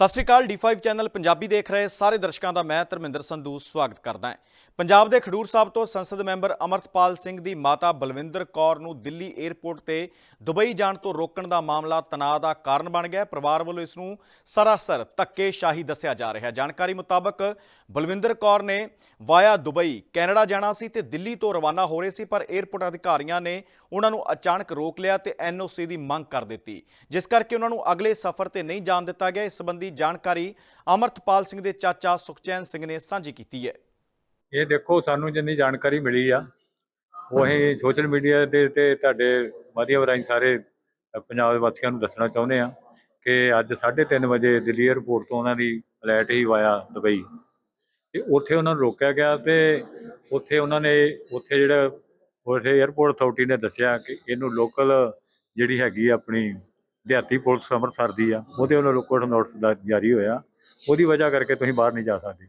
ਸਤਿ ਸ਼੍ਰੀ ਅਕਾਲ D5 channel Punjabi ਦੇਖ ਰਹੇ ਸਾਰੇ ਦਰਸ਼ਕਾਂ ਦਾ ਮੈਂ ਧਰਮਿੰਦਰ ਸੰਧੂ ਸਵਾਗਤ ਕਰਦਾ ਹਾਂ। ਪੰਜਾਬ ਦੇ ਖਡੂਰ ਸਾਹਿਬ ਤੋਂ ਸੰਸਦ ਮੈਂਬਰ ਅਮਰਤਪਾਲ ਸਿੰਘ ਦੀ ਮਾਤਾ ਬਲਵਿੰਦਰ ਕੌਰ ਨੂੰ ਦਿੱਲੀ 에ਅਰਪੋਰਟ ਤੇ ਦੁਬਈ ਜਾਣ ਤੋਂ ਰੋਕਣ ਦਾ ਮਾਮਲਾ ਤਣਾਅ ਦਾ ਕਾਰਨ ਬਣ ਗਿਆ। ਪਰਿਵਾਰ ਵੱਲੋਂ ਇਸ ਨੂੰ ਸਰਾਸਰ ਧੱਕੇਸ਼ਾਹੀ ਦੱਸਿਆ ਜਾ ਰਿਹਾ ਹੈ। ਜਾਣਕਾਰੀ ਮੁਤਾਬਕ ਬਲਵਿੰਦਰ ਕੌਰ ਨੇ ਵਾਇਆ ਦੁਬਈ, ਕੈਨੇਡਾ ਜਾਣਾ ਸੀ ਤੇ ਦਿੱਲੀ ਤੋਂ ਰਵਾਨਾ ਹੋ ਰਹੇ ਸੀ, ਪਰ 에ਅਰਪੋਰਟ ਅਧਿਕਾਰੀਆਂ ਨੇ ਉਹਨਾਂ ਨੂੰ ਅਚਾਨਕ ਰੋਕ ਲਿਆ ਤੇ ਐਨਓਸੀ ਦੀ ਮੰਗ ਕਰ ਦਿੱਤੀ, ਜਿਸ ਕਰਕੇ ਉਹਨਾਂ ਨੂੰ ਅਗਲੇ ਸਫ਼ਰ ਤੇ ਨਹੀਂ ਜਾਣ ਦਿੱਤਾ ਗਿਆ। ਇਸ ਸੰਬੰਧੀ ਜਾਣਕਾਰੀ ਅਮਰਤਪਾਲ ਸਿੰਘ ਦੇ ਚਾਚਾ ਸੁਖਚੈਨ ਸਿੰਘ ਨੇ ਸਾਂਝੀ ਕੀਤੀ ਹੈ। ਇਹ ਦੇਖੋ, ਸਾਨੂੰ ਜਿੰਨੀ ਜਾਣਕਾਰੀ ਮਿਲੀ ਆ, ਉਹ ਅਸੀਂ ਸੋਸ਼ਲ ਮੀਡੀਆ ਦੇ ਤੇ ਤੁਹਾਡੇ ਮਾਧਿਅਮ ਰਾਹੀਂ ਸਾਰੇ ਪੰਜਾਬ ਦੇ ਵਾਸੀਆਂ ਨੂੰ ਦੱਸਣਾ ਚਾਹੁੰਦੇ ਆ ਕਿ ਅੱਜ 3:30 ਵਜੇ ਦਿੱਲੀ 에ਅਰਪੋਰਟ ਤੋਂ ਉਹਨਾਂ ਦੀ ਫਲਾਈਟ ਹੀ ਵਾਇਆ ਦੁਬਈ। ਤੇ ਉੱਥੇ ਉਹਨਾਂ ਨੂੰ ਰੋਕਿਆ ਗਿਆ ਤੇ ਉੱਥੇ ਉਹਨਾਂ ਨੇ ਉੱਥੇ ਜਿਹੜਾ ਉੱਥੇ 에ਅਰਪੋਰਟ ਅਥਾਰਟੀ ਨੇ ਦੱਸਿਆ ਕਿ ਇਹਨੂੰ ਲੋਕਲ ਜਿਹੜੀ ਹੈਗੀ ਆਪਣੀ ਦਿਹਾਤੀ ਪੁਲਿਸ ਅੰਮ੍ਰਿਤਸਰ ਦੀ ਆ ਉਹਦੇ ਵੱਲੋਂ ਲੋਕਲ ਨੋਟਿਸ ਦਾ ਜਾਰੀ ਹੋਇਆ। ਉਹਦੀ ਵਜ੍ਹਾ ਕਰਕੇ ਤੁਸੀਂ ਬਾਹਰ ਨਹੀਂ ਜਾ ਸਕਦੇ।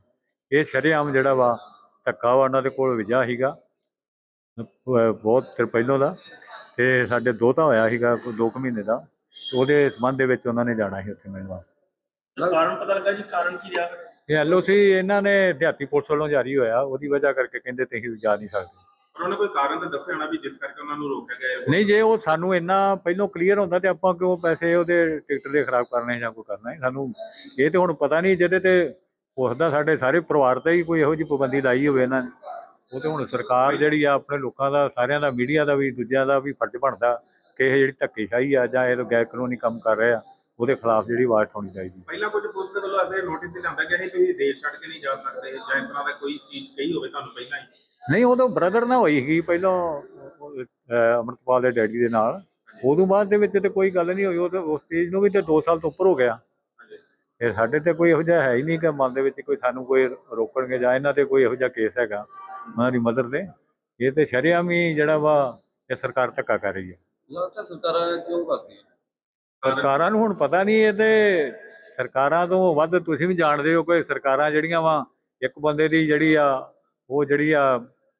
ਇਹ ਸ਼ਰੇਆਮ ਜਿਹੜਾ ਵਾ ਧੱਕਾ ਵਾ ਉਹਨਾਂ ਦੇ ਕੋਲ ਵਿਜਾ ਅਹ ਬਹੁਤ ਚਿਰ ਪਹਿਲੋਂ ਦਾ ਤੇ ਸਾਡੇ ਦੋਤਾ ਹੋਇਆ ਸੀਗਾ ਕੋਈ ਦੋ ਕੁ ਮਹੀਨੇ ਦਾ ਉਹਦੇ ਸੰਬੰਧ ਦੇ ਵਿੱਚ ਉਹਨਾਂ ਨੇ ਜਾਣਾ ਸੀ ਉੱਥੇ ਮਿਲਣ ਵਾਸਤੇ। ਕਾਰਨ ਪਤਾ ਲੱਗਾ ਜੀ? ਕਾਰਨ ਕੀ ਰਿਹਾ? ਇਹ ਐਲਓਸੀ ਇਹਨਾਂ ਨੇ ਦਿਹਾਤੀ ਪੁਲਿਸ ਵੱਲੋਂ ਜਾਰੀ ਹੋਇਆ ਉਹਦੀ ਵਜ੍ਹਾ ਕਰਕੇ ਕਹਿੰਦੇ ਤੁਸੀਂ ਜਾ ਨਹੀਂ ਸਕਦੇ। ਪਰ ਉਹਨੇ ਕੋਈ ਕਾਰਨ ਤਾਂ ਦੱਸਿਆ ਹੋਣਾ ਵੀ ਜਿਸ ਕਰਕੇ ਉਹਨਾਂ ਨੂੰ ਰੋਕਿਆ ਗਿਆ। ਨਹੀਂ ਜੇ ਉਹ ਸਾਨੂੰ ਇੰਨਾ ਪਹਿਲੋਂ ਕਲੀਅਰ ਹੁੰਦਾ ਤੇ ਆਪਾਂ ਕਿਉਂ ਪੈਸੇ ਉਹਦੇ ਟਿਕਟ ਦੇ ਖਰਾਬ ਕਰਨੇ ਜਾਂ ਕੋਈ ਕਰਨਾ ਹੈ? ਸਾਨੂੰ ਇਹ ਤੇ ਹੁਣ ਪਤਾ ਨਹੀਂ ਜਿਹਦੇ ਤੇ ਉਸਦਾ ਸਾਡੇ ਸਾਰੇ ਪਰਿਵਾਰ ਤੇ ਹੀ ਕੋਈ ਇਹੋ ਜਿਹੀ ਪਾਬੰਦੀ ਲਾਈ ਹੋਵੇ ਇਹਨਾਂ ਨੇ। ਉਹ ਤੇ ਹੁਣ ਸਰਕਾਰ ਜਿਹੜੀ ਆ ਆਪਣੇ ਲੋਕਾਂ ਦਾ ਸਾਰਿਆਂ ਦਾ ਮੀਡੀਆ ਦਾ ਵੀ ਦੂਜਿਆਂ ਦਾ ਵੀ ਫਰਜ਼ ਬਣਦਾ ਕਿ ਇਹ ਜਿਹੜੀ ਧੱਕੇਸ਼ਾਹੀ ਆ ਜਾਂ ਇਹ ਤੋਂ ਗੈਰ ਕਾਨੂੰਨੀ ਕੰਮ ਕਰ ਰਹੇ ਆ ਉਹਦੇ ਖਿਲਾਫ ਜਿਹੜੀ ਆਵਾਜ਼ ਉਠਾਉਣੀ ਚਾਹੀਦੀ ਪਹਿਲਾਂ ਕੁਝ ਪੁਲਿਸ ਦੇ ਵੱਲੋਂ ਐਸੇ ਨੋਟਿਸ ਲਿਆਂਦਾ ਗਿਆ ਸੀ ਤੁਸੀਂ ਦੇਸ਼ ਛੱਡ ਕੇ ਨਹੀਂ ਜਾ ਸਕਦੇ ਜਾਂ ਇਸ ਤਰ੍ਹਾਂ ਦਾ ਕੋਈ ਚੀਜ਼ ਕਹੀ ਹੋਵੇ। ਨਹੀਂ ਉਦੋਂ ਬ੍ਰਦਰ ਨਾ ਹੋਈ ਸੀ ਪਹਿਲਾਂ ਅਹ, ਅੰਮ੍ਰਿਤਪਾਲ ਦੇ ਡੈਡੀ ਦੇ ਨਾਲ। ਉਦੋਂ ਬਾਅਦ ਦੇ ਵਿੱਚ ਤੇ ਕੋਈ ਗੱਲ ਨਹੀਂ ਹੋਈ ਉਹ ਤਾਂ ਉਸ ਚੀਜ਼ ਨੂੰ ਵੀ ਤੇ 2 ਸਾਲ ਤੋਂ ਉੱਪਰ ਹੋ ਗਿਆ। ਇਹ ਸਾਡੇ ਤੇ ਕੋਈ ਇਹੋ ਜਿਹਾ ਹੈ ਹੀ ਨਹੀਂ ਕਿ ਮਨ ਦੇ ਵਿੱਚ ਕੋਈ ਸਾਨੂੰ ਕੋਈ ਰੋਕਣਗੇ ਜਾਂ ਇਹਨਾਂ ਤੇ ਕੋਈ ਇਹੋ ਜਿਹਾ ਕੇਸ ਹੈਗਾ ਉਹਨਾਂ ਦੀ ਮਦਰ ਤੇ। ਇਹ ਤੇ ਸ਼ਰੇਆਮ ਹੀ ਜਿਹੜਾ ਵਾ ਇਹ ਸਰਕਾਰ ਧੱਕਾ ਕਰ ਰਹੀ ਹੈ। ਲੱਗਦਾ ਸਰਕਾਰਾਂ ਕਿਉਂ ਕਰਦੀਆਂ? ਸਰਕਾਰਾਂ ਨੂੰ ਹੁਣ ਪਤਾ ਨਹੀਂ ਇਹ ਤੇ ਸਰਕਾਰਾਂ ਤੋਂ ਵੱਧ ਤੁਸੀਂ ਵੀ ਜਾਣਦੇ ਹੋ ਕਿ ਸਰਕਾਰਾਂ ਜਿਹੜੀਆਂ ਵਾ ਇੱਕ ਬੰਦੇ ਦੀ ਜਿਹੜੀ ਆ ਉਹ ਜਿਹੜੀ ਆ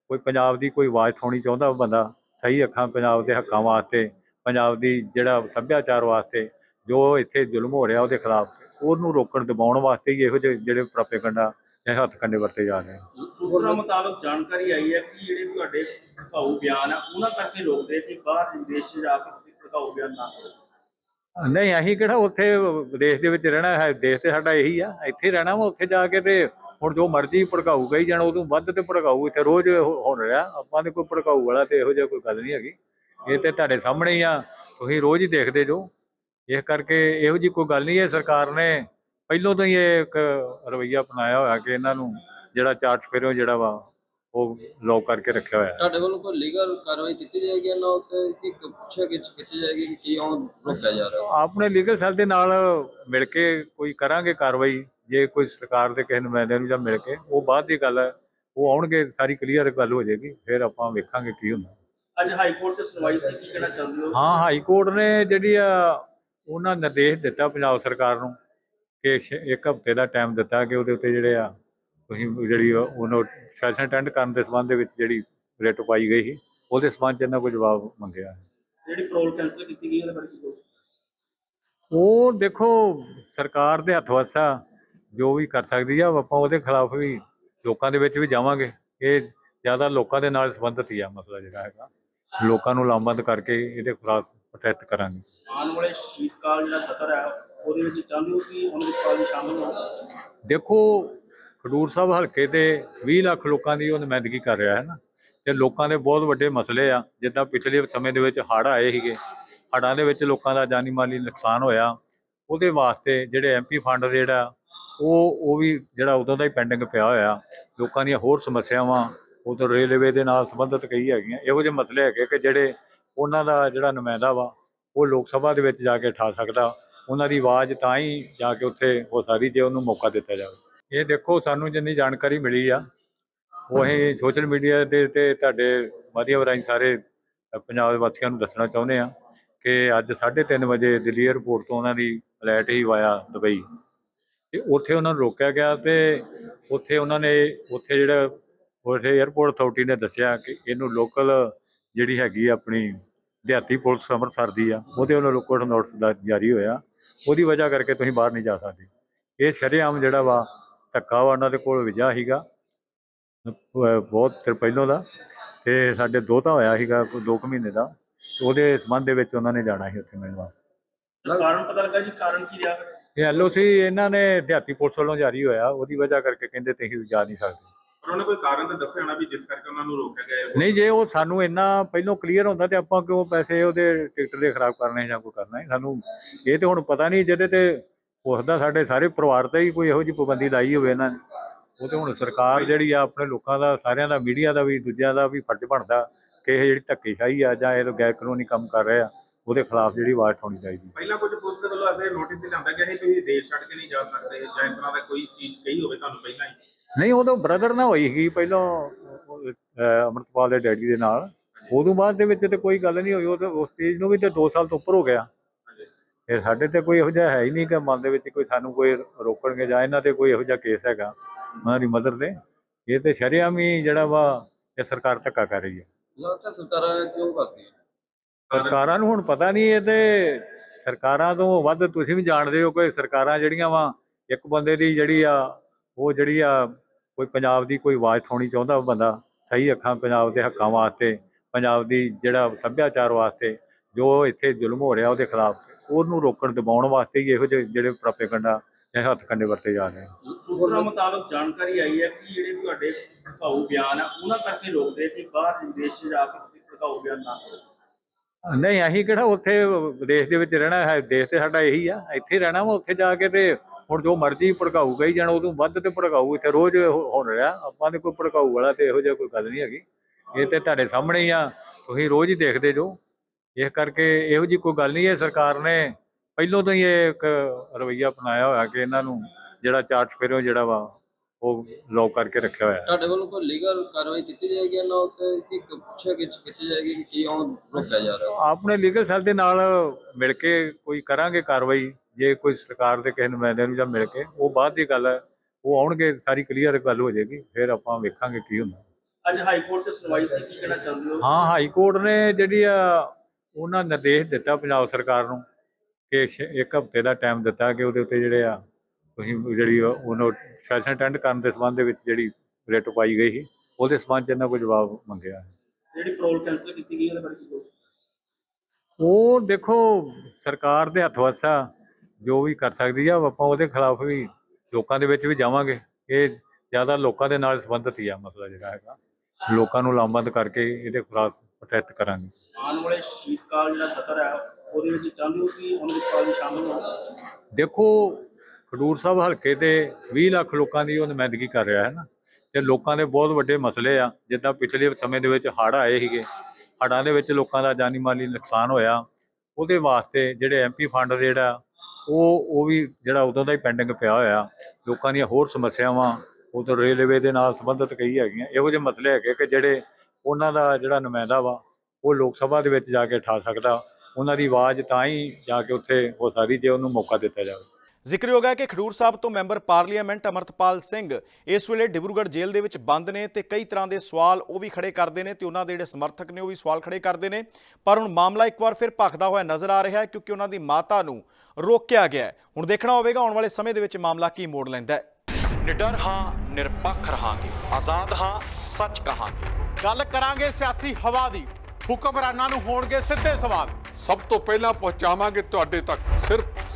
ਕੋਈ ਪੰਜਾਬ ਦੀ ਕੋਈ ਆਵਾਜ਼ ਉਠਾਉਣੀ ਚਾਹੁੰਦਾ ਬੰਦਾ ਸਹੀ ਅੱਖਾਂ ਪੰਜਾਬ ਦੇ ਹੱਕਾਂ ਵਾਸਤੇ ਪੰਜਾਬ ਦੀ ਜਿਹੜਾ ਸੱਭਿਆਚਾਰ ਵਾਸਤੇ ਜੋ ਇੱਥੇ ਜ਼ੁਲਮ ਹੋ ਰਿਹਾ ਉਹਦੇ ਖਿਲਾਫ ਉਹਨੂੰ ਰੋਕਣ ਦਬਾਉਣ ਵਾਸਤੇ ਹੀ ਇਹੋ ਜਿਹੇ ਜਿਹੜੇ ਪ੍ਰਾਪੇਗੰਡਾ ਜਾਂ ਹੱਥ ਕੰਡੇ ਵਰਤੇ ਜਾ ਰਹੇ ਆ। ਸੂਤਰਾਂ ਮੁਤਾਬਕ ਜਾਣਕਾਰੀ ਆਈ ਹੈ ਕਿ ਜਿਹੜੇ ਤੁਹਾਡੇ ਭੜਕਾਊ ਬਿਆਨ ਆ ਉਹਨਾਂ ਕਰਕੇ ਰੋਕਦੇ ਕਿ ਬਾਹਰ ਵਿਦੇਸ਼ ਜਾ ਕੇ ਤੁਸੀਂ ਭੜਕਾਊ ਬਿਆਨ ਨਾ ਕਰੋ। ਨਹੀਂ ਅਸੀਂ ਕਿਹੜਾ ਉੱਥੇ ਵਿਦੇਸ਼ ਦੇ ਵਿੱਚ ਰਹਿਣਾ ਹੈ ਦੇਸ਼ ਤੇ ਸਾਡਾ ਇਹੀ ਆ ਇੱਥੇ ਰਹਿਣਾ ਵਾ ਉੱਥੇ ਜਾ ਕੇ ਤੇ ਹੁਣ ਜੋ ਮਰਜ਼ੀ ਭੜਕਾਊ ਕਹੀ ਜਾਣ ਉਦੋਂ ਵੱਧ ਤੇ ਭੜਕਾਊ ਇੱਥੇ ਰੋਜ਼ ਹੋ ਹੋ ਰਿਹਾ। ਆਪਾਂ ਦੇ ਕੋਈ ਭੜਕਾਊ ਵਾਲਾ ਤੇ ਇਹੋ ਜਿਹਾ ਕੋਈ ਗੱਲ ਨਹੀਂ ਹੈਗੀ। ਇਹ ਤੇ ਤੁਹਾਡੇ ਸਾਹਮਣੇ ਹੀ ਆ ਤੁਸੀਂ ਰੋਜ਼ ਹੀ ਦੇਖਦੇ ਜੋ। ਇਸ ਕਰਕੇ ਇਹੋ ਜੀ ਕੋਈ ਗੱਲ ਨਹੀਂ ਹੈ ਸਰਕਾਰ ਨੇ ਪਹਿਲੋਂ ਤੋਂ ਹੀ ਇਹ ਇੱਕ ਰਵੱਈਆ ਅਪਣਾਇਆ ਹੋਇਆ ਕਿ ਇਹਨਾਂ ਨੂੰ ਜਿਹੜਾ ਚਾਰਟ ਫੇਰੋ ਜਿਹੜਾ ਵਾ ਉਹ ਲੋਕ ਕਰਕੇ ਰੱਖਿਆ ਹੋਇਆ। ਤੁਹਾਡੇ ਵੱਲੋਂ ਕੋਈ ਲੀਗਲ ਕਾਰਵਾਈ ਕੀਤੀ ਜਾਏਗੀ ਇਹਨਾਂ ਉੱਤੇ? ਕਿ ਕ- ਪੁੱਛਿਆ ਗਿੱਛ ਕੀਤੀ ਜਾਏਗੀ ਕਿ ਕਿਉਂ ਰੋਕਿਆ ਜਾ ਰਿਹਾ? ਆਪਣੇ ਲੀਗਲ ਸੈੱਲ ਦੇ ਨਾਲ ਮਿਲ ਕੇ ਕੋਈ ਕਰਾਂਗੇ ਕਾਰਵਾਈ। ਜੇ ਕੋਈ ਸਰਕਾਰ ਦੇ ਕਿਸੇ ਨੁਮਾਇੰਦੇ ਨੂੰ ਜਾਂ ਮਿਲ ਕੇ ਉਹ ਬਾਅਦ ਦੀ ਗੱਲ ਹੈ ਉਹ ਆਉਣਗੇ ਸਾਰੀ ਕਲੀਅਰ ਗੱਲ ਹੋ ਜਾਏਗੀ ਫਿਰ ਆਪਾਂ ਵੇਖਾਂਗੇ ਕੀ ਹੁੰਦਾ। ਅੱਜ ਹਾਈ ਕੋਰਟ 'ਚ ਸੁਣਵਾਈ ਸੀ ਕੀ ਕਹਿਣਾ ਚਾਹੁੰਦੇ ਹੋ? ਹਾਂ ਹਾਈ ਕੋਰਟ ਨੇ ਜਿਹੜੀ ਆ ਉਹਨਾਂ ਨਿਰਦੇਸ਼ ਦਿੱਤਾ ਪੰਜਾਬ ਸਰਕਾਰ ਨੂੰ ਕਿ ਇੱਕ ਹਫ਼ਤੇ ਦਾ ਟਾਈਮ ਦਿੱਤਾ ਕਿ ਉਹਦੇ ਉੱਤੇ ਜਿਹੜੇ ਆ ਤੁਸੀਂ ਜਿਹੜੀ ਉਹਨੂੰ ਸੈਸ਼ਨ ਅਟੈਂਡ ਕਰਨ ਦੇ ਸੰਬੰਧ ਦੇ ਵਿੱਚ ਜਿਹੜੀ ਰਿਟ ਪਾਈ ਗਈ ਸੀ ਉਹਦੇ ਸੰਬੰਧ 'ਚ ਇਹਨਾਂ ਕੋਈ ਜਵਾਬ ਮੰਗਿਆ ਜਿਹੜੀ ਪ੍ਰੋਲ ਕੈਂਸਲ ਕੀਤੀ ਗਈ ਉਹਦੇ ਬਾਰੇ ਕੀ? ਉਹ ਦੇਖੋ ਸਰਕਾਰ ਦੇ ਹੱਥ ਵੱਸ ਜੋ ਵੀ ਕਰ ਸਕਦੀ ਆ ਆਪਾਂ ਉਹਦੇ ਖਿਲਾਫ ਵੀ ਲੋਕਾਂ ਦੇ ਵਿੱਚ ਵੀ ਜਾਵਾਂਗੇ। ਇਹ ਜ਼ਿਆਦਾ ਲੋਕਾਂ ਦੇ ਨਾਲ ਸੰਬੰਧਿਤ ਹੀ ਆ ਮਸਲਾ ਜਿਹੜਾ ਹੈਗਾ। ਲੋਕਾਂ ਨੂੰ ਲਾਮਬੰਦ ਕਰਕੇ ਇਹਦੇ ਖਿਲਾਫ ਪ੍ਰੋਟੈਸਟ ਕਰਾਂਗੇ। ਆਉਣ ਵਾਲੇ ਸ਼ੀਤਕਾਲ ਜਿਹੜਾ ਸਤਰ ਹੈ ਉਹਦੇ ਵਿੱਚ ਚਾਹੁੰਦੇ ਹੋ ਕਿ ਅੰਮ੍ਰਿਤਪਾਲ ਜੀ ਸ਼ਾਮਲ ਹੋਣ? ਦੇਖੋ ਖਡੂਰ ਸਾਹਿਬ ਹਲਕੇ ਤੇ 20 ਲੱਖ ਲੋਕਾਂ ਦੀ ਉਹ ਨੁਮਾਇੰਦਗੀ ਕਰ ਰਿਹਾ ਹੈ ਨਾ। ਤੇ ਲੋਕਾਂ ਦੇ ਬਹੁਤ ਵੱਡੇ ਮਸਲੇ ਆ। ਜਿੱਦਾਂ ਪਿਛਲੇ ਸਮੇਂ ਦੇ ਵਿੱਚ ਹੜ੍ਹ ਆਏ ਸੀਗੇ। ਹੜ੍ਹਾਂ ਦੇ ਵਿੱਚ ਲੋਕਾਂ ਦਾ ਜਾਨੀ ਮਾਲੀ ਨੁਕਸਾਨ ਹੋਇਆ। ਉਹਦੇ ਵਾਸਤੇ ਜਿਹੜੇ ਐਮਪੀ ਫੰਡ ਜਿਹੜਾ ਉਹ ਉਹ ਵੀ ਜਿਹੜਾ ਉਦੋਂ ਦਾ ਹੀ ਪੈਂਡਿੰਗ ਪਿਆ ਹੋਇਆ, ਲੋਕਾਂ ਦੀਆਂ ਹੋਰ ਸਮੱਸਿਆਵਾਂ, ਉਦੋਂ ਰੇਲਵੇ ਦੇ ਨਾਲ ਸੰਬੰਧਿਤ ਕਈ ਹੈਗੀਆਂ, ਇਹੋ ਜਿਹੇ ਮਸਲੇ ਹੈਗੇ ਕਿ ਜਿਹੜੇ ਉਹਨਾਂ ਦਾ ਜਿਹੜਾ ਨੁਮਾਇੰਦਾ ਵਾ, ਉਹ ਲੋਕ ਸਭਾ ਦੇ ਵਿੱਚ ਜਾ ਕੇ ਠਾ ਸਕਦਾ, ਉਹਨਾਂ ਦੀ ਆਵਾਜ਼ ਤਾਂ ਹੀ ਜਾ ਕੇ ਉੱਥੇ ਹੋ ਸਕਦੀ ਜੇ ਉਹਨੂੰ ਮੌਕਾ ਦਿੱਤਾ ਜਾਵੇ। ਇਹ ਦੇਖੋ, ਸਾਨੂੰ ਜਿੰਨੀ ਜਾਣਕਾਰੀ ਮਿਲੀ ਆ, ਉਹ ਅਸੀਂ ਸੋਸ਼ਲ ਮੀਡੀਆ ਦੇ ਤੇ ਤੁਹਾਡੇ ਮਾਧਿਅਮ ਰਾਹੀਂ ਸਾਰੇ ਪੰਜਾਬ ਦੇ ਵਾਸੀਆਂ ਨੂੰ ਦੱਸਣਾ ਚਾਹੁੰਦੇ ਆ ਕਿ ਅੱਜ 3:30 ਵਜੇ ਦਿੱਲੀ 에ਅਰਪੋਰਟ ਤੋਂ ਉਹਨਾਂ ਦੀ ਫਲਾਈਟ ਹੀ ਵਾਇਆ ਦੁਬਈ। ਤੇ ਉੱਥੇ ਉਹਨਾਂ ਨੂੰ ਰੋਕਿਆ ਗਿਆ ਤੇ ਉੱਥੇ ਉਹਨਾਂ ਨੇ ਉੱਥੇ ਜਿਹੜਾ ਉੱਥੇ 에ਅਰਪੋਰਟ ਅਥਾਰਟੀ ਨੇ ਦੱਸਿਆ ਕਿ ਇਹਨੂੰ ਲੋਕਲ ਜਿਹੜੀ ਹੈਗੀ ਆ ਆਪਣੀ ਦਿਹਾਤੀ ਪੁਲਿਸ ਅੰਮ੍ਰਿਤਸਰ ਦੀ ਆ, ਉਹਦੇ ਵੱਲੋਂ ਲੋਕਲ ਨੋਟਿਸ ਦਾ ਜਾਰੀ ਹੋਇਆ। ਉਹਦੀ ਵਜ੍ਹਾ ਕਰਕੇ ਤੁਸੀਂ ਬਾਹਰ ਨਹੀਂ ਜਾ ਸਕਦੇ। ਇਹ ਸ਼ਰੇਆਮ ਜਿਹੜਾ ਵਾ ਧੱਕਾ ਵਾ ਉਹਨਾਂ ਦੇ ਕੋਲ ਵਿਜਾ ਸੀਗਾ। ਬਹੁਤ ਚਿਰ ਪਹਿਲੋਂ ਦਾ ਤੇ ਸਾਡੇ ਦੋਤਾ ਹੋਇਆ ਸੀਗਾ ਕੋਈ 2 ਮਹੀਨੇ ਦਾ ਉਹਦੇ ਸੰਬੰਧ ਦੇ ਵਿੱਚ ਉਹਨਾਂ ਨੇ ਜਾਣਾ ਸੀ ਉੱਥੇ ਮਿਲਣ ਵਾਸਤੇ। ਕਾਰਨ ਪਤਾ ਲੱਗਾ ਜੀ, ਕਾਰਨ ਕੀ ਰਿਹਾ? ਇਹ ਐਲਓਸੀ ਇਹਨਾਂ ਨੇ ਦਿਹਾਤੀ ਪੁਲਿਸ ਵੱਲੋਂ ਜਾਰੀ ਹੋਇਆ ਉਹਦੀ ਵਜ੍ਹਾ ਕਰਕੇ ਕਹਿੰਦੇ ਤੁਸੀਂ ਜਾ ਨਹੀਂ ਸਕਦੇ। ਪਰ ਉਹਨੇ ਕੋਈ ਕਾਰਨ ਤਾਂ ਦੱਸਿਆ ਹੋਣਾ ਵੀ ਜਿਸ ਕਰਕੇ ਉਹਨਾਂ ਨੂੰ ਰੋਕਿਆ ਗਿਆ ਹੈ। ਨਹੀਂ ਜੇ ਉਹ ਸਾਨੂੰ ਇੰਨਾ ਪਹਿਲੋਂ ਕਲੀਅਰ ਹੁੰਦਾ ਤੇ ਆਪਾਂ ਕਿਉਂ ਪੈਸੇ ਉਹਦੇ ਟਿਕਟ ਦੇ ਖਰਾਬ ਕਰਨੇ ਜਾਂ ਕੋਈ ਕਰਨਾ ਹੈ? ਸਾਨੂੰ ਇਹ ਤੇ ਹੁਣ ਪਤਾ ਨਹੀਂ ਜਿਹਦੇ ਤੇ ਉਸਦਾ ਸਾਡੇ ਸਾਰੇ ਪਰਿਵਾਰ ਤੇ ਹੀ ਕੋਈ ਇਹੋ ਜਿਹੀ ਪਾਬੰਦੀ ਲਾਈ ਹੋਵੇ ਇਹਨਾਂ ਨੇ। ਉਹ ਤੇ ਹੁਣ ਸਰਕਾਰ ਜਿਹੜੀ ਆ ਆਪਣੇ ਲੋਕਾਂ ਦਾ ਸਾਰਿਆਂ ਦਾ ਮੀਡੀਆ ਦਾ ਵੀ ਦੂਜਿਆਂ ਦਾ ਵੀ ਫਰਜ਼ ਬਣਦਾ ਕਿ ਇਹ ਜਿਹੜੀ ਧੱਕੇਸ਼ਾਹੀ ਆ ਜਾਂ ਇਹ ਗੈਰ ਕਾਨੂੰਨੀ ਕੰਮ ਕਰ ਰਹੇ ਆ। ਉਹਦੇ ਖਿਲਾਫ ਜਿਹੜੀ ਆਵਾਜ਼ ਉਠਾਉਣੀ ਚਾਹੀਦੀ ਪਹਿਲਾਂ ਕੁਝ ਪੁਲਿਸ ਦੇ ਵੱਲੋਂ ਐਸੇ ਨੋਟਿਸ ਲਿਆਂਦਾ ਗਿਆ ਸੀ ਤੁਸੀਂ ਦੇਸ਼ ਛੱਡ ਕੇ ਨਹੀਂ ਜਾ ਸਕਦੇ ਜਾਂ ਇਸ ਤਰ੍ਹਾਂ ਦਾ ਕੋਈ ਚੀਜ਼ ਕਹੀ ਹੋਵੇ ਤੁਹਾਨੂੰ ਪਹਿਲਾਂ ਹੀ। ਨਹੀਂ ਉਦੋਂ ਬ੍ਰਦਰ ਨਾ ਹੋਈ ਸੀ ਪਹਿਲਾਂ ਅੰਮ੍ਰਿਤਪਾਲ ਦੇ ਡੈਡੀ ਦੇ ਨਾਲ। ਉਦੋਂ ਬਾਅਦ ਦੇ ਵਿੱਚ ਤੇ ਕੋਈ ਗੱਲ ਨਹੀਂ ਹੋਈ ਉਹ ਤੇ ਉਸ ਚੀਜ਼ ਨੂੰ ਵੀ ਤੇ 2 ਸਾਲ ਤੋਂ ਉੱਪਰ ਹੋ ਗਿਆ। ਇਹ ਸਾਡੇ ਤੇ ਕੋਈ ਇਹੋ ਜਿਹਾ ਹੈ ਹੀ ਨਹੀਂ ਕਿ ਮਨ ਦੇ ਵਿੱਚ ਕੋਈ ਸਾਨੂੰ ਕੋਈ ਰੋਕਣਗੇ ਜਾਂ ਇਹਨਾਂ ਤੇ ਕੋਈ ਇਹੋ ਜਿਹਾ ਕੇਸ ਹੈਗਾ ਉਹਨਾਂ ਦੀ ਮਦਰ ਤੇ। ਇਹ ਤੇ ਸ਼ਰੇਆਮ ਹੀ ਜਿਹੜਾ ਵਾ ਇਹ ਸਰਕਾਰ ਧੱਕਾ ਕਰ ਰਹੀ ਹੈ। ਲੱਗਦਾ ਸਰਕਾਰਾਂ ਕਿਉਂ ਕਰਦੀਆਂ? ਸਰਕਾਰਾਂ ਨੂੰ ਹੁਣ ਪਤਾ ਨਹੀਂ ਇਹ ਤੇ ਸਰਕਾਰਾਂ ਤੋਂ ਵੱਧ ਤੁਸੀਂ ਵੀ ਜਾਣਦੇ ਹੋ ਕਿ ਸਰਕਾਰਾਂ ਜਿਹੜੀਆਂ ਵਾ ਇੱਕ ਬੰਦੇ ਦੀ ਜਿਹੜੀ ਆ ਉਹ ਜਿਹੜੀ ਆ ਕੋਈ ਪੰਜਾਬ ਦੀ ਕੋਈ ਆਵਾਜ਼ ਉਠਾਉਣੀ ਚਾਹੁੰਦਾ ਬੰਦਾ ਸਹੀ ਅੱਖਾਂ ਪੰਜਾਬ ਦੇ ਹੱਕਾਂ ਵਾਸਤੇ ਪੰਜਾਬ ਦੀ ਜਿਹੜਾ ਸੱਭਿਆਚਾਰ ਵਾਸਤੇ ਜੋ ਇੱਥੇ ਜ਼ੁਲਮ ਹੋ ਰਿਹਾ ਉਹਦੇ ਖਿਲਾਫ ਉਹਨੂੰ ਰੋਕਣ ਦਬਾਉਣ ਵਾਸਤੇ ਹੀ ਇਹੋ ਜਿਹੇ ਜਿਹੜੇ ਪ੍ਰਾਪੇਗੰਡਾ ਜਾਂ ਹੱਥ ਕੰਡੇ ਵਰਤੇ ਜਾ ਰਹੇ ਸੂਤਰਾਂ ਮੁਤਾਬਕ ਜਾਣਕਾਰੀ ਆਈ ਹੈ ਕਿ ਜਿਹੜੇ ਤੁਹਾਡੇ ਭੜਕਾਊ ਬਿਆਨ ਆ ਉਹਨਾਂ ਕਰਕੇ ਰੋਕਦੇ ਕਿ ਬਾਹਰ ਵਿਦੇਸ਼ 'ਚ ਜਾ ਕੇ ਤੁਸੀਂ ਭੜਕਾਊ ਬਿਆਨ ਨਾ ਕਰੋ। ਨਹੀਂ, ਅਸੀਂ ਕਿਹੜਾ ਉੱਥੇ ਵਿਦੇਸ਼ ਦੇ ਵਿੱਚ ਰਹਿਣਾ, ਹੈ ਦੇਸ਼ ਤੇ ਸਾਡਾ ਇਹੀ ਆ। ਇੱਥੇ ਹੀ ਰਹਿਣਾ ਵਾ ਉੱਥੇ ਜਾ ਕੇ ਤੇ ਹੁਣ ਜੋ ਮਰਜ਼ੀ ਭੜਕਾਊ ਗਈ ਜਾਣ, ਉਦੋਂ ਵੱਧ ਤੇ ਭੜਕਾਊ ਇੱਥੇ ਰੋਜ਼ ਹੋ ਰਿਹਾ। ਆਪਾਂ ਦੇ ਕੋਈ ਭੜਕਾਊ ਵਾਲਾ ਤੇ ਇਹੋ ਜਿਹਾ ਕੋਈ ਗੱਲ ਨਹੀਂ ਹੈਗੀ। ਇਹ ਤੇ ਤੁਹਾਡੇ ਸਾਹਮਣੇ ਹੀ ਆ, ਤੁਸੀਂ ਰੋਜ਼ ਹੀ ਦੇਖਦੇ ਜੋ। ਇਸ ਕਰਕੇ ਇਹੋ ਜੀ ਕੋਈ ਗੱਲ ਨਹੀਂ ਹੈ ਸਰਕਾਰ ਨੇ ਪਹਿਲੋਂ ਤੋਂ ਹੀ ਇਹ ਇੱਕ ਰਵੱਈਆ ਅਪਣਾਇਆ ਹੋਇਆ ਕਿ ਇਹਨਾਂ ਨੂੰ ਜਿਹੜਾ ਚਾਰਟ ਫਿਰੋ ਜਿਹੜਾ ਵਾ ਉਹ ਲੋਕ ਕਰਕੇ ਰੱਖਿਆ ਹੋਇਆ ਤੁਹਾਡੇ ਵੱਲੋਂ ਕੋਈ ਲੀਗਲ ਕਾਰਵਾਈ ਕੀਤੀ ਜਾਏਗੀ ਇਹਨਾਂ ਉੱਤੇ ਕਿ ਇੱਕ ਪੁੱਛਿਆ ਗਿੱਛ ਕੀਤੀ ਜਾਏਗੀ ਕਿ ਕਿਉਂ ਰੋਕਿਆ ਜਾ ਰਿਹਾ? ਆਪਣੇ ਲੀਗਲ ਸੈੱਲ ਦੇ ਨਾਲ ਮਿਲ ਕੇ ਕੋਈ ਕਰਾਂਗੇ ਕਾਰਵਾਈ ਜੇ ਕੋਈ ਸਰਕਾਰ ਦੇ ਕਿਸੇ ਨੁਮਾਇੰਦੇ ਨੂੰ ਜਾਂ ਮਿਲ ਕੇ ਉਹ ਬਾਅਦ ਦੀ ਗੱਲ ਹੈ ਉਹ ਆਉਣਗੇ ਸਾਰੀ ਕਲੀਅਰ ਗੱਲ ਹੋ ਜਾਏਗੀ ਫਿਰ ਆਪਾਂ ਵੇਖਾਂਗੇ ਕੀ ਹੁੰਦਾ। ਅੱਜ ਹਾਈ ਕੋਰਟ 'ਚ ਸੁਣਵਾਈ ਸੀ ਕੀ ਕਹਿਣਾ ਚਾਹੁੰਦੇ ਹੋ? ਹਾਂ ਹਾਈ ਕੋਰਟ ਨੇ ਜਿਹੜੀ ਆ ਉਹਨਾਂ ਨਿਰਦੇਸ਼ ਦਿੱਤਾ ਪੰਜਾਬ ਸਰਕਾਰ ਨੂੰ ਕਿ ਇੱਕ ਹਫ਼ਤੇ ਦਾ ਟਾਈਮ ਦਿੱਤਾ ਕਿ ਉਹਦੇ ਉੱਤੇ ਜਿਹੜੇ ਆ ਤੁਸੀਂ ਜਿਹੜੀ ਉਹਨੂੰ ਸੈਸ਼ਨ ਅਟੈਂਡ ਕਰਨ ਦੇ ਸੰਬੰਧ ਦੇ ਵਿੱਚ ਜਿਹੜੀ ਰਿਟ ਪਾਈ ਗਈ ਸੀ ਉਹਦੇ ਸੰਬੰਧ 'ਚ ਇਹਨਾਂ ਕੋਈ ਜਵਾਬ ਮੰਗਿਆ ਜਿਹੜੀ ਪਰੋਲ ਕੈਂਸਲ ਕੀਤੀ ਗਈ ਉਹਦੇ ਬਾਰੇ ਕੀ ਕਹੋ ਉਹ ਦੇਖੋ ਸਰਕਾਰ ਦੇ ਹੱਥ ਵਸਾ ਜੋ ਵੀ ਕਰ ਸਕਦੀ ਆ ਆਪਾਂ ਉਹਦੇ ਖਿਲਾਫ ਵੀ ਲੋਕਾਂ ਦੇ ਵਿੱਚ ਵੀ ਜਾਵਾਂਗੇ। ਇਹ ਜ਼ਿਆਦਾ ਲੋਕਾਂ ਦੇ ਨਾਲ ਸੰਬੰਧਿਤ ਹੀ ਆ ਮਸਲਾ ਜਿਹੜਾ ਹੈਗਾ। ਲੋਕਾਂ ਨੂੰ ਲਾਮਬੰਦ ਕਰਕੇ ਇਹਦੇ ਖਿਲਾਫ ਪ੍ਰੋਟੈਸਟ ਕਰਾਂਗੇ। ਆਉਣ ਵਾਲੇ ਸ਼ੀਤਕਾਲ ਜਿਹੜਾ ਸਤਰ ਹੈ ਉਹਦੇ ਵਿੱਚ ਚਾਹੁੰਦੇ ਹੋ ਕਿ ਅੰਮ੍ਰਿਤਪਾਲ ਜੀ ਸ਼ਾਮਲ ਹੋ ਦੇਖੋ ਖਡੂਰ ਸਾਹਿਬ ਹਲਕੇ ਤੇ 20 ਲੱਖ ਲੋਕਾਂ ਦੀ ਉਹ ਨੁਮਾਇੰਦਗੀ ਕਰ ਰਿਹਾ ਹੈ ਨਾ, ਤੇ ਲੋਕਾਂ ਦੇ ਬਹੁਤ ਵੱਡੇ ਮਸਲੇ ਆ, ਜਿੱਦਾਂ ਪਿਛਲੇ ਸਮੇਂ ਦੇ ਵਿੱਚ ਹੜ੍ਹ ਆਏ ਸੀਗੇ, ਹੜ੍ਹਾਂ ਦੇ ਵਿੱਚ ਲੋਕਾਂ ਦਾ ਜਾਨੀ ਮਾਲੀ ਨੁਕਸਾਨ ਹੋਇਆ, ਉਹਦੇ ਵਾਸਤੇ ਜਿਹੜੇ ਐਮਪੀ ਫੰਡ ਜਿਹੜਾ, ਉਹ ਉਹ ਵੀ ਜਿਹੜਾ ਉਦੋਂ ਦਾ ਹੀ ਪੈਂਡਿੰਗ ਪਿਆ ਹੋਇਆ, ਲੋਕਾਂ ਦੀਆਂ ਹੋਰ ਸਮੱਸਿਆਵਾਂ ਉਦੋਂ ਰੇਲਵੇ ਦੇ ਨਾਲ ਸੰਬੰਧਿਤ ਕਈ ਹੈਗੀਆਂ, ਇਹੋ ਜਿਹੇ ਮਸਲੇ ਹੈਗੇ ਕਿ ਜਿਹੜੇ ਉਹਨਾਂ ਦਾ ਜਿਹੜਾ ਨੁਮਾਇੰਦਾ ਵਾ, ਉਹ ਲੋਕ ਸਭਾ ਦੇ ਵਿੱਚ ਜਾ ਕੇ ਠਾ ਸਕਦਾ, ਉਹਨਾਂ ਦੀ ਆਵਾਜ਼ ਤਾਂ ਹੀ ਜਾ ਕੇ ਉੱਥੇ ਹੋ ਸਕਦੀ ਜੇ ਉਹਨੂੰ ਮੌਕਾ ਦਿੱਤਾ ਜਾਵੇ। ਜ਼ਿਕਰਯੋਗ ਹੈ ਕਿ ਖਡੂਰ ਸਾਹਿਬ ਤੋਂ ਮੈਂਬਰ ਪਾਰਲੀਮੈਂਟ ਅਮਰਤਪਾਲ ਸਿੰਘ ਇਸ ਵੇਲੇ ਡਿਬਰੂਗੜ੍ਹ ਜੇਲ੍ਹ ਦੇ ਵਿੱਚ ਬੰਦ ਨੇ ਤੇ ਕਈ ਤਰ੍ਹਾਂ ਦੇ ਸਵਾਲ ਉਹ ਵੀ ਖੜੇ ਕਰਦੇ ਨੇ ਤੇ ਉਹਨਾਂ ਦੇ ਜਿਹੜੇ ਸਮਰਥਕ ਨੇ ਉਹ ਵੀ ਸਵਾਲ ਖੜੇ ਕਰਦੇ ਨੇ। ਪਰ ਹੁਣ ਮਾਮਲਾ ਇੱਕ ਵਾਰ ਫਿਰ ਭਖਦਾ ਹੋਇਆ ਨਜ਼ਰ ਆ ਰਿਹਾ ਹੈ ਕਿਉਂਕਿ ਉਹਨਾਂ ਦੀ ਮਾਤਾ ਨੂੰ ਰੋਕਿਆ ਗਿਆ ਹੈ। ਹੁਣ ਦੇਖਣਾ ਹੋਵੇਗਾ ਆਉਣ ਵਾਲੇ ਸਮੇਂ ਦੇ ਵਿੱਚ ਮਾਮਲਾ ਕੀ ਮੋੜ ਲੈਂਦਾ ਹੈ। ਨਿਡਰ ਹਾਂ ਨਿਰਪੱਖ ਰਹਾਂਗੇ। ਆਜ਼ਾਦ ਹਾਂ ਸੱਚ ਕਹਾਂਗੇ। ਗੱਲ ਕਰਾਂਗੇ ਸਿਆਸੀ ਹਵਾ ਦੀ। ਹੁਕਮਰਾਨਾਂ ਨੂੰ ਹੋਣਗੇ ਸਿੱਧੇ ਸਵਾਲ। ਸਭ ਤੋਂ ਪਹਿਲਾਂ ਪਹੁੰਚਾਵਾਂਗੇ ਤੁਹਾਡੇ ਤੱਕ ਸਿਰਫ